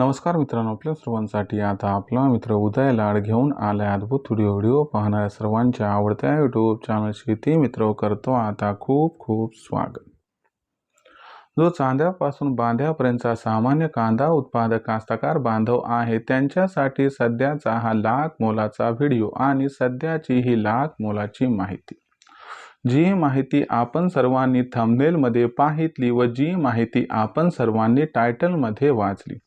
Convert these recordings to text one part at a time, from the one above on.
नमस्कार मित्रांनो आपल्या सर्वांसाठी आता आपला मित्र उदय लाड घेऊन आला अद्भुत व्हिडिओ व्हिडिओ पाहणाऱ्या सर्वांच्या आवडत्या यूट्यूब चॅनल शेती मित्र करतो आता खूप खूप स्वागत. जो चांद्यापासून बांध्यापर्यंतचा सामान्य कांदा उत्पादक कास्तकार बांधव आहे त्यांच्यासाठी सध्याचा हा लाख मोलाचा व्हिडिओ आणि सध्याची ही लाख मोलाची माहिती. जी माहिती आपण सर्वांनी थंबनेलमध्ये पाहितली व जी माहिती आपण सर्वांनी टायटलमध्ये वाचली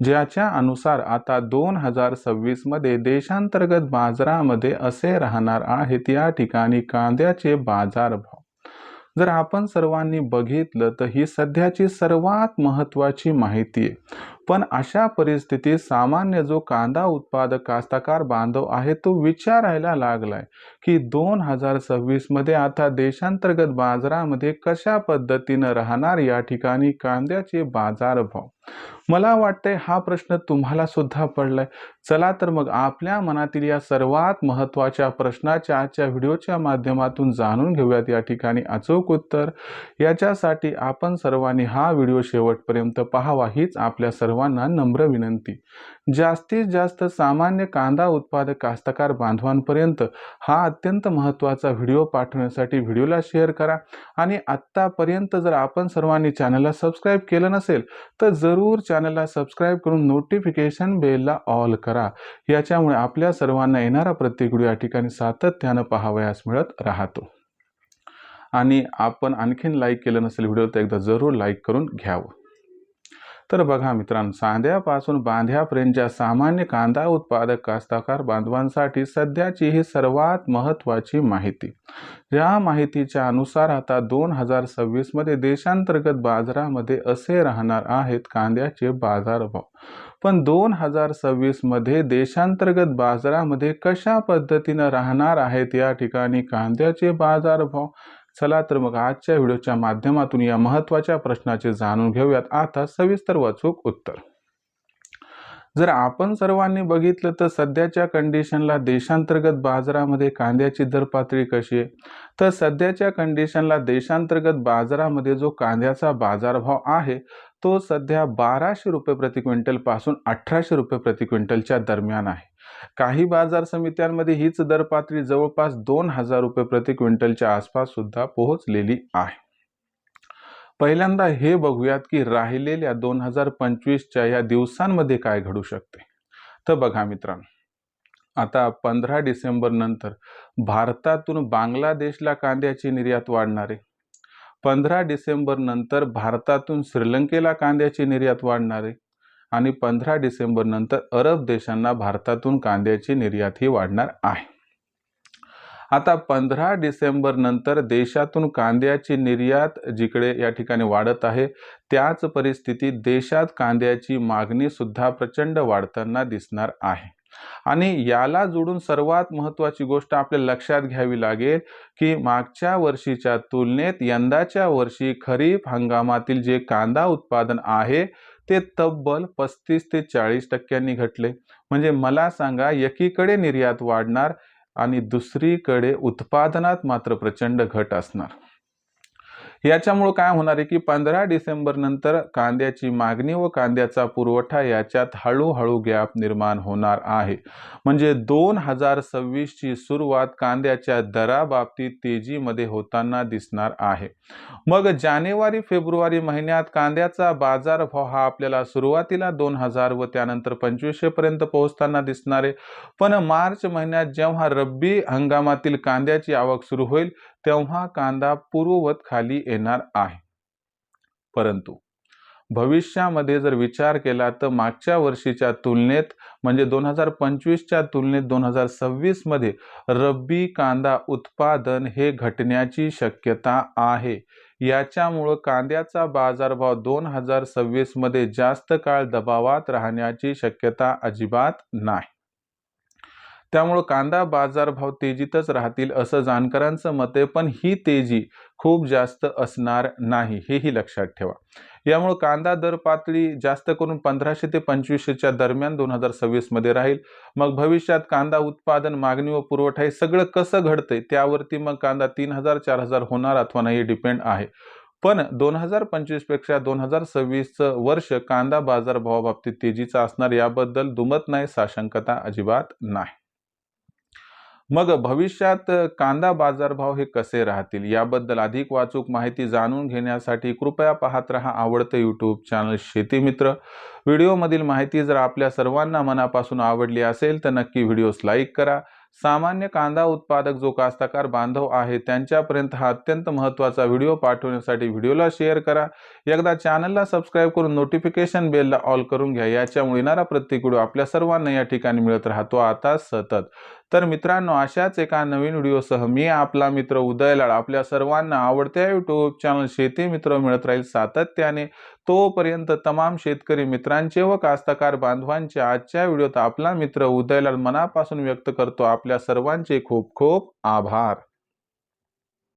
ज्याच्या अनुसार आता दोन हजार सव्वीसमध्ये देशांतर्गत बाजारामध्ये असे राहणार आहेत या ठिकाणी कांद्याचे बाजारभाव. जर आपण सर्वांनी बघितलं तर ही सध्याची सर्वात महत्त्वाची माहिती आहे. पण अशा परिस्थितीत सामान्य जो कांदा उत्पादक कास्तकार बांधव आहे तो विचारायला लागलाय की दोन हजार सव्वीसमध्ये आता देशांतर्गत बाजारामध्ये कशा पद्धतीनं राहणार या ठिकाणी कांद्याचे बाजारभाव? मला वाटतंय हा प्रश्न तुम्हाला सुद्धा पडलाय. चला तर मग आपल्या मनातील या सर्वात महत्त्वाच्या प्रश्नाच्या आजच्या व्हिडिओच्या माध्यमातून जाणून घेऊयात या ठिकाणी अचूक उत्तर. याच्यासाठी आपण सर्वांनी हा व्हिडिओ शेवटपर्यंत पाहावा हीच आपल्या सर्व सर्वांना नम्र विनंती. जास्तीत जास्त सामान्य कांदा उत्पादक कास्तकार बांधवांपर्यंत हा अत्यंत महत्त्वाचा व्हिडिओ पाठवण्यासाठी व्हिडिओला शेअर करा आणि आत्तापर्यंत जर आपण सर्वांनी चॅनलला सबस्क्राईब केलं नसेल तर जरूर चॅनलला सबस्क्राईब करून नोटिफिकेशन बेलला ऑल करा. याच्यामुळे आपल्या सर्वांना येणारा प्रत्येक व्हिडिओ या ठिकाणी सातत्यानं पाहावयास मिळत राहतो. आणि आपण आणखीन लाईक केलं नसेल व्हिडिओ तर एकदा जरूर लाईक करून घ्यावं. तर बघा मित्रांनो सांध्यापासून बांध्यापर्यंतच्या सामान्य कांदा उत्पादक कास्तकार बांधवांसाठी सध्याची ही सर्वात महत्त्वाची माहिती. या माहितीच्या अनुसार आता दोन हजार सव्वीसमध्ये देशांतर्गत बाजारामध्ये असे राहणार आहेत कांद्याचे बाजारभाव. पण दोन हजार सव्वीसमध्ये देशांतर्गत बाजारामध्ये कशा पद्धतीनं राहणार आहेत या ठिकाणी कांद्याचे बाजारभाव? चला तर मग आजच्या व्हिडिओच्या माध्यमातून या महत्त्वाच्या प्रश्नाचे जाणून घेऊयात. आता सविस्तर वाचूक उत्तर. जर आपण सर्वांनी बघितलं तर सध्याच्या कंडिशनला देशांतर्गत बाजारामध्ये कांद्याची दर पातळी कशी आहे? तर सध्याच्या कंडिशनला देशांतर्गत बाजारामध्ये जो कांद्याचा बाजारभाव आहे तो सध्या बाराशे रुपये प्रति क्विंटलपासून अठराशे रुपये प्रति क्विंटलच्या दरम्यान आहे. काही बाजार समित्यांमध्ये हीच दर पातळी जवळपास दोन हजार रुपये प्रति क्विंटलच्या आसपास सुद्धा पोहोचलेली आहे. पहिल्यांदा हे बघूयात की राहिलेल्या दोन हजार पंचवीसच्या या दिवसांमध्ये काय घडू शकते. तर बघा मित्रांनो आता पंधरा डिसेंबर नंतर भारतातून बांगलादेशला कांद्याची निर्यात वाढणार आहे. पंधरा डिसेंबर नंतर भारतातून श्रीलंकेला कांद्याची निर्यात वाढणार आहे. आणि पंधरा डिसेंबर नंतर अरब देशांना भारतातून कांद्याची निर्यात ही वाढणार आहे. आता पंधरा डिसेंबर नंतर देशातून कांद्याची निर्यात जिकडे या ठिकाणी वाढत आहे त्याच परिस्थितीत देशात कांद्याची मागणी सुद्धा प्रचंड वाढताना दिसणार आहे. आणि याला जोडून सर्वात महत्त्वाची गोष्ट आपल्या लक्षात घ्यावी लागेल की मागच्या वर्षीच्या तुलनेत यंदाच्या वर्षी खरीप हंगामातील जे कांदा उत्पादन आहे ते तब्बल पस्तीस ते चाळीस टक्क्यांनी घटले. म्हणजे मला सांगा एकीकडे निर्यात वाढणार आणि दुसरीकडे उत्पादनात मात्र प्रचंड घट असणार. याच्यामुळं काय होणार आहे की पंधरा डिसेंबर नंतर कांद्याची मागणी व कांद्याचा पुरवठा याच्यात हळूहळू गॅप निर्माण होणार आहे. म्हणजे दोन हजार सव्वीसची सुरुवात कांद्याच्या दराबाबतीत तेजीमध्ये होताना दिसणार आहे. मग जानेवारी फेब्रुवारी महिन्यात कांद्याचा बाजारभाव हा आपल्याला सुरुवातीला दोन हजार व त्यानंतर पंचवीसशे पर्यंत पोहोचताना दिसणार आहे. पण मार्च महिन्यात जेव्हा रब्बी हंगामातील कांद्याची आवक सुरू होईल तेव्हा कांदा पूर्ववत खाली येणार आहे. परंतु भविष्यामध्ये जर विचार केला तर मागच्या वर्षीच्या तुलनेत म्हणजे दोन हजार पंचवीसच्या तुलनेत दोन हजार सव्वीसमध्ये रब्बी कांदा उत्पादन हे घटण्याची शक्यता आहे. याच्यामुळं कांद्याचा बाजारभाव दोन हजार सव्वीसमध्ये जास्त काळ दबावात राहण्याची शक्यता अजिबात नाही. त्यामुळं कांदा बाजारभाव तेजीतच राहतील असं जाणकारांचं मत आहे पण ही तेजी खूप जास्त असणार नाही हेही लक्षात ठेवा. यामुळे कांदा दर पातळी जास्त करून पंधराशे ते पंचवीसशेच्या दरम्यान दोन हजार सव्वीसमध्ये राहील. मग भविष्यात कांदा उत्पादन मागणी व पुरवठा हे सगळं कसं घडतंय त्यावरती मग कांदा तीन हजार चार हजार होणार अथवा नाही हे डिपेंड आहे. पण दोन हजार पंचवीसपेक्षा दोन हजार सव्वीसचं वर्ष कांदा बाजारभावाबाबतीत तेजीचा असणार याबद्दल दुमत नाही साशंकता अजिबात नाही. मग भविष्यात कांदा बाजारभाव हे कसे राहतील? याबद्दल अधिक वाचूक माहिती जाणून घेण्यासाठी कृपया पाहत रहा आवडतं यूट्यूब चॅनल शेती मित्र. व्हिडिओमधील माहिती जर आपल्या सर्वांना मनापासून आवडली असेल तर नक्की व्हिडिओस लाईक करा. सामान्य कांदा उत्पादक जो कास्तकार बांधव आहे त्यांच्यापर्यंत हा अत्यंत महत्त्वाचा व्हिडिओ पाठवण्यासाठी व्हिडिओला शेअर करा. एकदा चॅनलला सबस्क्राईब करून नोटिफिकेशन बेलला ऑल करून घ्या. याच्यामुळे येणारा प्रत्येक व्हिडिओ आपल्या सर्वांना या ठिकाणी मिळत राहतो. आता सतत तर मित्रांनो अशाच एका नवीन व्हिडिओसह मी आपला मित्र उदय लाड आपल्या सर्वांना आवडत्या यूट्यूब चॅनल शेती मित्र मिळत राहील सातत्याने. तोपर्यंत तमाम शेतकरी मित्रांचे व कास्तकार बांधवांचे आजच्या व्हिडिओत आपला मित्र उदयलाड मनापासून व्यक्त करतो. आपल्या सर्वांचे खूप खूप आभार.